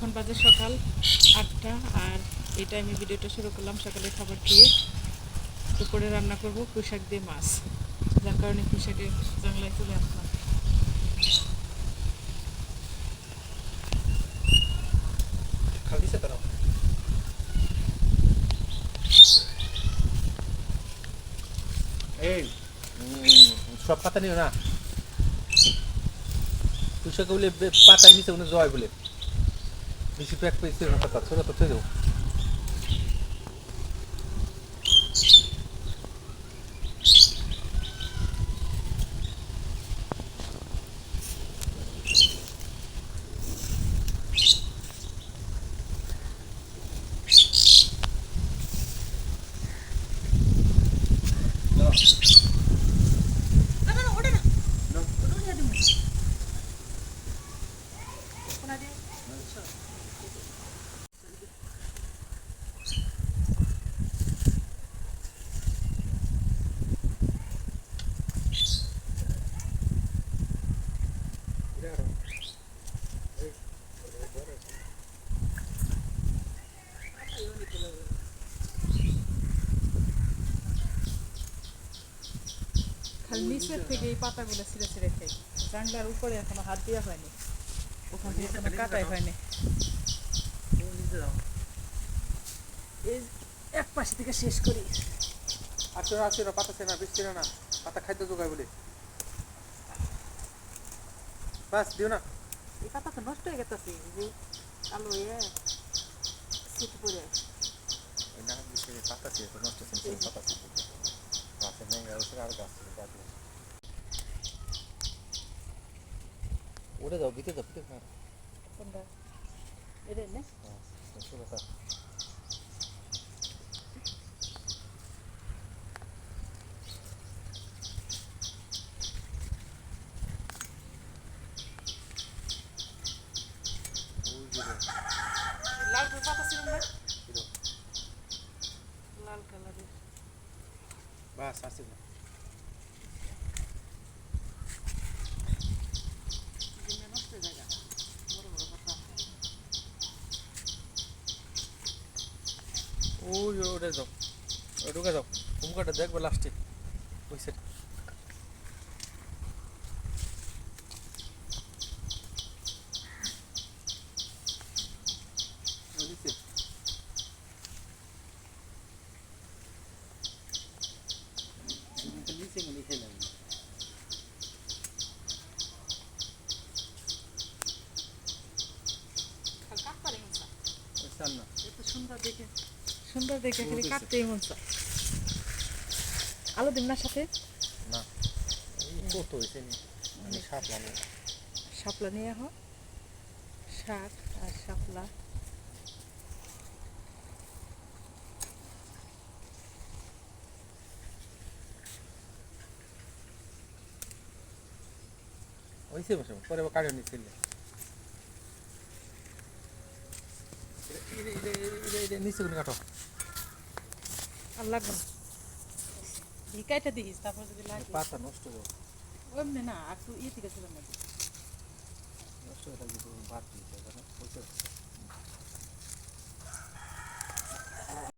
এখন বাজে সকাল আটটা আর এই টাইমে ভিডিওটা শুরু করলাম সকালে খাবার খেয়ে দুপুরে রান্না করব পুঁইশাক দিয়ে মাছ। যার কারণে পুঁইশাকে জানলায় চলে আসলাম এই সব পাতা নিও না। কৃষক বলে পাতায় নিচে জয় বলে। বেশি প্যাক পেয়েছে না পাতা ছোট তো দেবো খালি নিচের থেকে এই পাতাগুলো ছিঁড়ে ছিঁড়ে খাই। জানলার উপরে এখনও হাত দেওয়া হয়নি। ওখান থেকে এখনও কাটাই হয়নি। এই এক পাশে থেকে শেষ করি। আসো আসো না পাতা ছে না বেশি না। পাতা খাদ্য যোগায় বলে। বাস দিও না। এই পাতা তো নষ্ট হয়ে গেছে যে কালো ইয়ে শীত পরে এই না বেশি পাতা ছে নষ্ট ছে পাতা ছে গাছে নেই গাছে আর গাছ ছে গাছ উড়ে যাও বিতে যাও বিতে যাও কোনটা এটা না শুরু কর লাল পাতা ছিল না লাল কালারের বাস হয়ে বড় পাতা ওই ওটা যাও ঢুকে যাও ঘুমকাটা দেখবে লাস্টে ওই সেট খালি কাটপারে মনসা সুন্দর দেখে খালি। কাটতেই মনসা আলু দিন না সাথে? না কত হয়েছে আমি সাপ লাগে শাপলা নিয়ে হ শাক আর শাপলা। হয়েছে বসে পরে কাটিয়ে নিচ্ছিল নিচে করে কাটো। আর লাগবে ভিকাইটা দিস তারপর যদি লাগে। পাতা নষ্ট হবে ওমনে না একটু ইয়ে থেকে চলে না। নষ্ট হয়ে থাকবে তো বাদ দিতে পারছ?